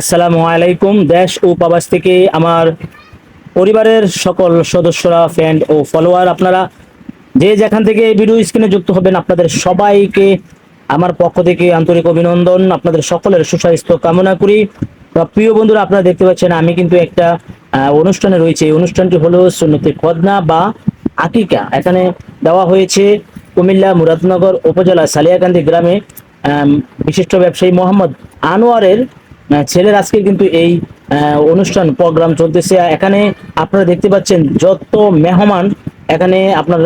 আসসালামু আলাইকুম, দেশ ও প্রবাস থেকে আমার পরিবারের সকল সদস্যরা ফ্রেন্ড ও ফলোয়ার আপনারা যে যেখান থেকে ভিডিও স্ক্রিনে যুক্ত হবেন, আপনাদের সবাইকে আমার পক্ষ থেকে আন্তরিক অভিনন্দন। আপনাদের সকলের সুস্বাস্থ্য কামনা করি। প্রিয় বন্ধুরা, আপনারা দেখতে পাচ্ছেন, আমি কিন্তু একটা অনুষ্ঠানে রয়েছে। এই অনুষ্ঠানটি হলো সুন্নতি খদনা বা আকিকা। এখানে দেওয়া হয়েছে কুমিল্লা মুরাদনগর উপজেলা সালিয়াকান্দি গ্রামে বিশিষ্ট ব্যবসায়ী মোহাম্মদ আনোয়ারের ছেলের আজকে কিন্তু এই অনুষ্ঠান প্রোগ্রাম চলতেছে। এখানে আপনারা দেখতে পাচ্ছেন যত মেহমান এখানে আপনার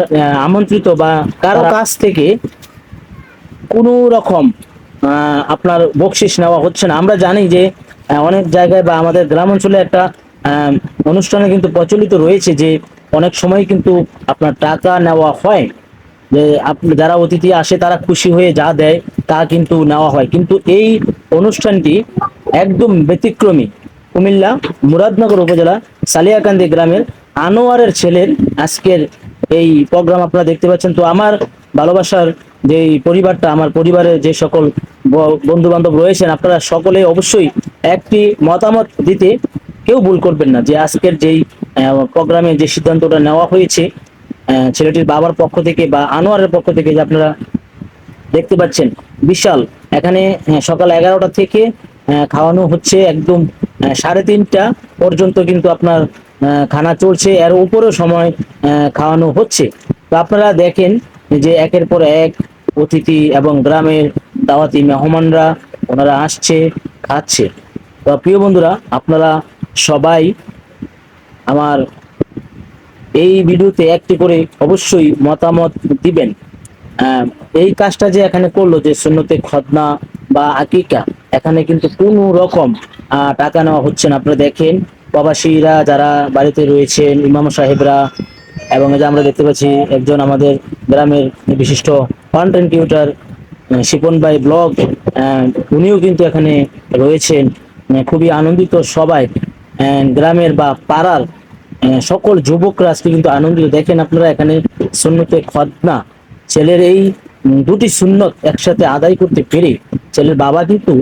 আমন্ত্রিত বা কারও কাছ থেকে কোনো রকম আপনার বকশিস নেওয়া হচ্ছে না। আমরা জানি যে অনেক জায়গায় বা আমাদের গ্রাম অঞ্চলে একটা আহ, অনুষ্ঠানে কিন্তু প্রচলিত রয়েছে যে অনেক সময় কিন্তু আপনার টাকা নেওয়া হয়। যে আপনি যারা অতিথি আসে তারা খুশি হয়ে যা দেয় তা কিন্তু নেওয়া হয়। কিন্তু এই অনুষ্ঠানটি একদম ব্যতিক্রমী। কুমিল্লা মুরাদনগর উপজেলা সালিয়াকান্দি গ্রামের আনোয়ারের ছেলের আজকের এই প্রোগ্রাম আপনারা দেখতে পাচ্ছেন। তো আমার ভালোবাসার যে পরিবারটা আমার পরিবারের যে সকল বন্ধু বান্ধব রয়েছেন আপনারা সকলে অবশ্যই একটি মতামত দিতে কেউ ভুল করবেন না যে আজকের যেই প্রোগ্রামে যে সিদ্ধান্তটা নেওয়া হয়েছে ছেলেটির বাবার পক্ষ থেকে বা আনোয়ারের পক্ষ থেকে যে আপনারা দেখতে পাচ্ছেন। বিশাল। এখানে আহ, সকাল এগারোটা থেকে খাওয়ানো হচ্ছে একদম সাড়ে তিনটা পর্যন্ত কিন্তু আপনার খানা চলছে। এর উপরেও সময় খাওয়ানো হচ্ছে। তো আপনারা দেখেন যে একের পর এক অতিথি এবং গ্রামের দাওয়াতি মেহমানরা ওনারা আসছে, খাচ্ছে। তো প্রিয় বন্ধুরা, আপনারা সবাই আমার এই ভিডিওতে একটি করে অবশ্যই মতামত দিবেন। এই কাজটা যে এখানে করল যে সুন্নতে খদনা বা আকিকা এখানে কিন্তু কোনো রকম টাকা নেওয়া হচ্ছে না। আপনারা দেখেন, প্রবাসীরা যারা বাড়িতে রয়েছেন, ইমাম সাহেবরা, এবং এই যে আমরা দেখতে পাচ্ছি একজন আমাদের গ্রামের বিশিষ্ট কন্টেন্ট ক্রিয়েটার শিপন ভাই ব্লগ উনিও কিন্তু এখানে রয়েছেন। খুবই আনন্দিত সবাই। গ্রামের বা পাড়ার সকল যুবকরা আজকে কিন্তু আনন্দিত। দেখেন আপনারা এখানে সুন্নতে খদনা। ছেলের এই দুটি সুন্নত একসাথে আদায় করতে পেরে ছেলের বাবা কিন্তু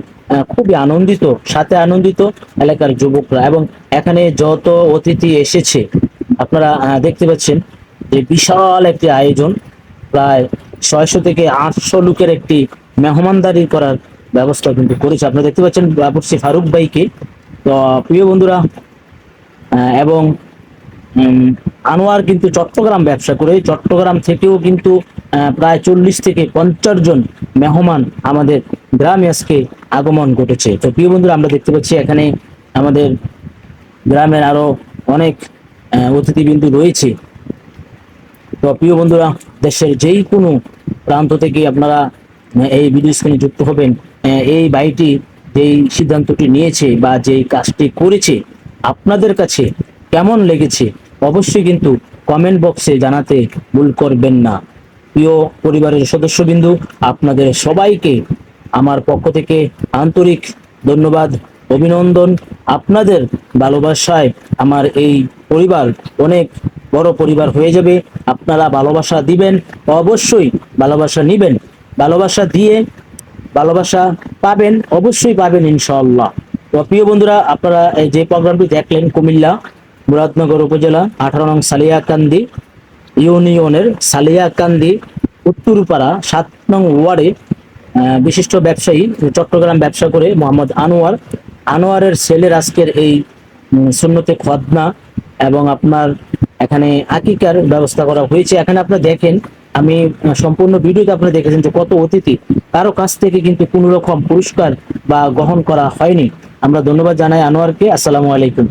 খুবই আনন্দিত, সাথে আনন্দিত এলাকার যুবকরা। এবং এখানে যত অতিথি এসেছে, আপনারা দেখতে পাচ্ছেন যে বিশাল একটি আয়োজন। প্রায় ছয়শো থেকে আটশো লোকের একটি মেহমানদারি করার ব্যবস্থা কিন্তু করেছে। আপনারা দেখতে পাচ্ছেন বাবুর্সি ফারুক ভাইকে। তো, প্রিয় বন্ধুরা এবং আনোয়ার কিন্তু চট্টগ্রাম ব্যবসা করে। চট্টগ্রাম থেকেও কিন্তু প্রায় চল্লিশ থেকে পঞ্চাশ জন মেহমান আমাদের গ্রামে আজকে আগমন ঘটেছে। তো প্রিয় বন্ধুরা, আমরা দেখতে পাচ্ছি এখানে আমাদের গ্রামের আরও অনেক অতিথিবিন্দু রয়েছে। তো প্রিয় বন্ধুরা, দেশের যেই কোনো প্রান্ত থেকে আপনারা এই ভিডিও স্ক্রিনে যুক্ত হবেন এই বাড়িটি যেই সিদ্ধান্তটি নিয়েছে বা যেই কাজটি করেছে, আপনাদের কাছে কেমন লেগেছে, অবশ্যই কিন্তু কমেন্ট বক্সে জানাতে ভুল করবেন না। প্রিয় পরিবারের সদস্যবিন্দু, আপনাদের সবাইকে আমার পক্ষ থেকে আন্তরিক ধন্যবাদ, অভিনন্দন। আপনাদের ভালোবাসায় আমার এই পরিবার অনেক বড় পরিবার হয়ে যাবে। আপনারা ভালোবাসা দিবেন, অবশ্যই ভালোবাসা নিবেন। ভালোবাসা দিয়ে ভালোবাসা পাবেন, অবশ্যই পাবেন ইনশাল্লাহ তো প্রিয় বন্ধুরা, আপনারা এই যে প্রোগ্রামটি দেখলেন কুমিল্লা, মুরাদনগর উপজেলা, আঠারো নং সালিয়াকান্দি, ইউনিয়নের সালিয়াকান্দি, উত্তরপাড়া, সাত নং ওয়ার্ডে বিশিষ্ট ব্যবসায়ী চট্টগ্রাম ব্যবসা করে মোহাম্মদ আনোয়ার। আনোয়ারের ছেলের আজকের এই সুন্নতে খদনা এবং আপনার এখানে আকিকার ব্যবস্থা করা হয়েছে। এখানে আপনারা দেখেন, আমি সম্পূর্ণ ভিডিওতে আপনারা দেখেছেন যে কত অতিথি। কারও কাছ থেকে কিন্তু কোনো রকম পুরস্কার বা গ্রহণ করা হয়নি। আমরা ধন্যবাদ জানাই আনোয়ারকে। আসসালামু আলাইকুম।